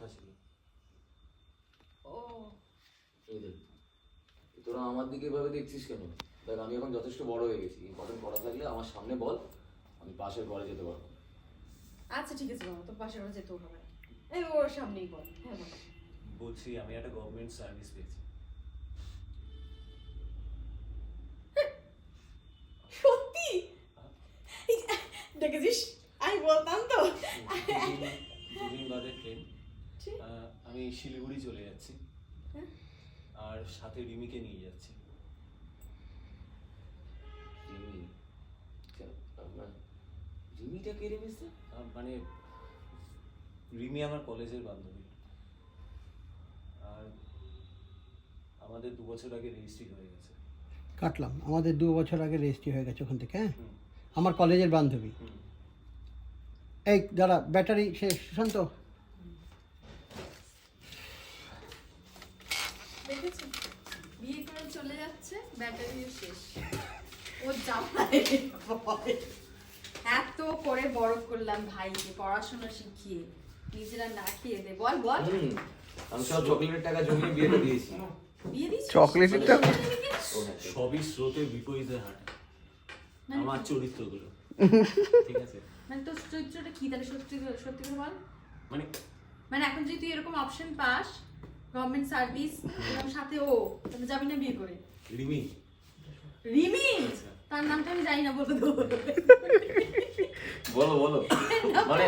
কথা ছিল ও। এই দেখ তোরা আমার দিকে এভাবে দেখছিস কেন? দেখ আমি এখন যথেষ্ট বড় হয়ে গেছি। ইম্পর্টেন্ট পড়া থাকলে আমার সামনে বল আমি পাশের ঘরে যেতে পারব। আচ্ছা ঠিক আছে বাবা তোর পাশের ঘরে যেতেও হবে। এই ওর সামনেই বল হ্যাঁ বল। বলছি আমি একটা গভর্নমেন্ট সার্ভিস পেয়েছি। সত্যি? দেখেছিস? আমি বলতাম তো। দুদিন- বাদে ট্রেন। আমি শিলিগুড়ি চলে যাচ্ছি। হ্যাঁ। আর সাথে রিমিকে নিয়ে যাচ্ছি। রিমি? আমার- রিমিটা কে রে মিস্টার মানে রিমি আমার কলেজের বান্ধবী। আর আমাদের দু বছর আগে রেজিস্ট্রি হয়ে গেছে। কাটলাম। আমাদের দু বছর আগে রেজিস্ট্রি হয়ে গেছে ওখান থেকে হ্যাঁ। আমার কলেজের বান্ধবী। এই দাঁড়া ব্যাটারি শেষ শান্ত দেখেছ? বিয়ে করে চলে যাচ্ছে ব্যাটারি শেষ। ও জামাই এত করে বড় করলাম ভাইকে পড়াশোনা শিখিয়ে। নিজেরা না খেয়ে দে বল বল। আমি সব চকলেটের টাকা জমিয়ে বিয়েটা দিয়েছি। চকলেটের টাকা? হ্যাঁ, সবই স্রোতের বিপরীতে হাঁটা। মানে আমার চরিত্রগুলো। ঠিক আছে? মানে তোর চরিত্রটা কি তাহলে? সত্যি সত্যি করে বল। মানে মানে এখন যদি তুই এরকম অপশন পাস গভর্নমেন্ট সার্ভিস এবং সাথে ও তাহলে যাবি না বিয়ে করে? রিমি। রিমি? আচ্ছা। তার নামটা আমি জানি না বলতে দেবো। বলো বলো। মানে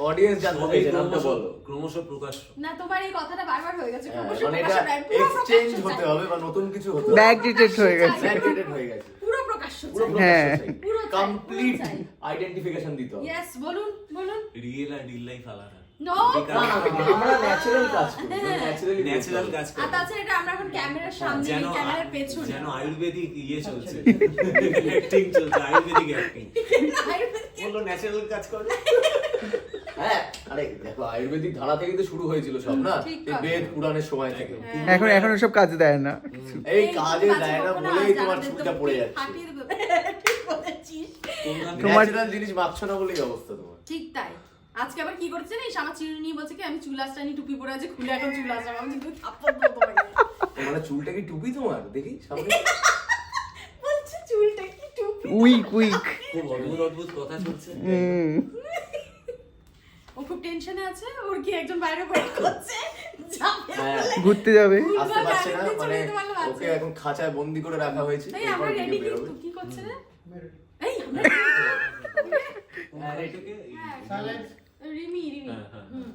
অডিয়েন্স জানতে সবই চাইছে নামটা বলো। ক্রমশ প্রকাশ্য। না তোমার এই কথাটা বারবার হয়ে গেছে। হ্যাঁ, ক্রমশ মানে এটা এক্সচেঞ্জ হতে হবে বা নতুন কিছু হতে হবে। ব্যাক ডিটেক্ট হয়ে গেছে। Backdated হয়ে গেছে। পুরো প্রকাশ্য পুরো হ্যাঁ। পুরো কমপ্লিট আইডেন্টিফিকেশন দিতে হবে। ইয়েস বলুন বলুন। রিয়েল আর রিল লাইফ আলাদা। আমরা ন্যাচারাল কাজ করি ন্যাচারালি ন্যাচারাল কাজ আর তাছাড়া এটা আমরা এখন ক্যামেরার সামনে ক্যামেরার পেছনে। যেন আয়ুর্বেদিক ইয়ে চলছে। অ্যাক্টিং চলছে আয়ুর্বেদিক অ্যাক্টিং বলল ন্যাচারাল কাজ করে? হ্যাঁ আরে দেখো আয়ুর্বেদিক ধারা থেকে তো শুরু হয়েছিল সব না। বেদ পুরাণের সময় থেকে। হ্যাঁ। এখন এখন ওসব কাজ দেয় না। এই কাজে দেয় না বলেই তোমার ছুটিটা পড়ে যাচ্ছে। তোমার- জিনিস মাখছো না বলেই অবস্থা তোমার। ঠিক তাই। আজকে আবার কি করছে জানিস? আমার চিরুনি নিয়ে বলছে কি আমি চুল আসটা নিয়ে টুপি পরে আছে খুলে এখন চুল আসলাম। আমি কিন্তু থাপ্পড় দেবো তোমাকে মানে চুলটা কি টুপি তোমার? দেখি সামনে। বলছে চুলটা কি টুপি উইক উইক। খুব অদ্ভুত অদ্ভুত কথা হুম। ও খুব টেনশনে আছে ওর কি একজন বাইরে ওয়েট করছে? যাবে হ্যাঁ। ঘুরতে যাবে। আসতে পারছে না মানে। ওকে এখন খাঁচায় বন্দি করে রাখা হয়েছে এই আমরা রেডি কিন্তু কি করছে? রে এই আমরা আর এটাকে Silence. Rimi Rimi hmm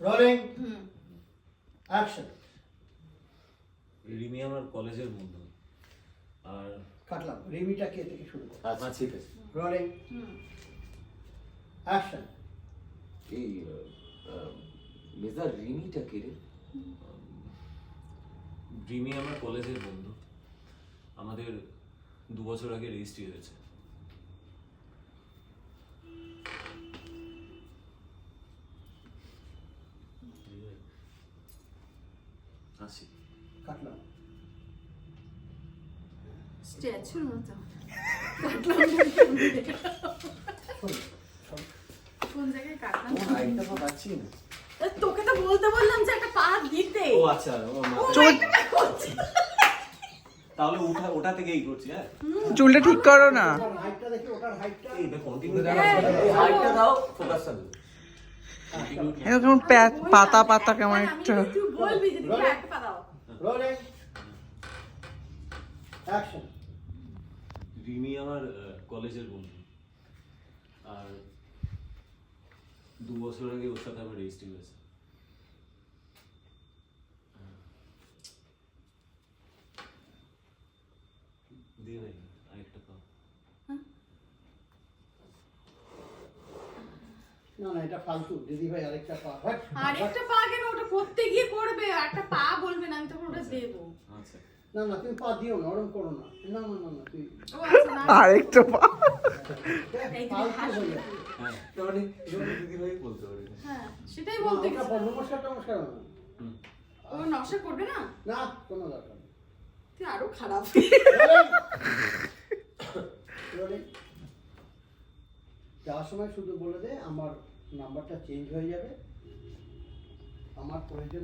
rolling hmm action Rimi আমার কলেজের বন্ধু। আর কাটলাম। রিমিটা কে থেকে শুরু কর আচ্ছা ঠিক আছে। রোলিং হুম। অ্যাকশন এই মেজর রিমিটা কে রে? রিমি আমার কলেজের বন্ধু। আমাদের দু বছর আগে রেজিস্ট্রি হয়েছে। আসি কাটলাম। স্ট্যাচুর মতো। শোন শোন। কোন জায়গায় কাটলাম? তোমার তো পাচ্ছি না তোকে তো বলতে বললাম যে একটা পা দিতে। ও আচ্ছা ও। তাহলে ওটা ওটা থেকেই করছি হ্যাঁ? চুলটা ঠিক করো না। হাইটটা দেখি ওটার হাইটটা এই কন্টিনিউ হ্যাঁ, হাইটটা দাও ফোকাসটা দাও। এটা পাতা পাতা কেমন একটা? রিমি আমার কলেজের বন্ধু। আর দু বছর আগে ওর সাথে আমার রেজিস্ট্রি হয়েছে। দিয়ে নাই আরেকটা পাও না না এটা ফালতু। দিদি ভাই আরেকটা পা আরেকটা পা কেন? ওটা করতে গিয়ে করবে। একটা পা বলবে না আমি তখন ওটা দেবো। আচ্ছা। না না তুমি পা দিও না ওরম করো না। না না না না তুই ও না আরেকটা পা। এই তুমি ফালতু হাসো। হয়ে। হ্যাঁ সেটাই বলতে নমস্কার। ও নকশা করবে না? না কোনো দরকার তুই আরও খারাপ। যাওয়ার সময় শুধু বলে দে আমার নাম্বারটা চেঞ্জ হয়ে যাবে। আমার প্রয়োজন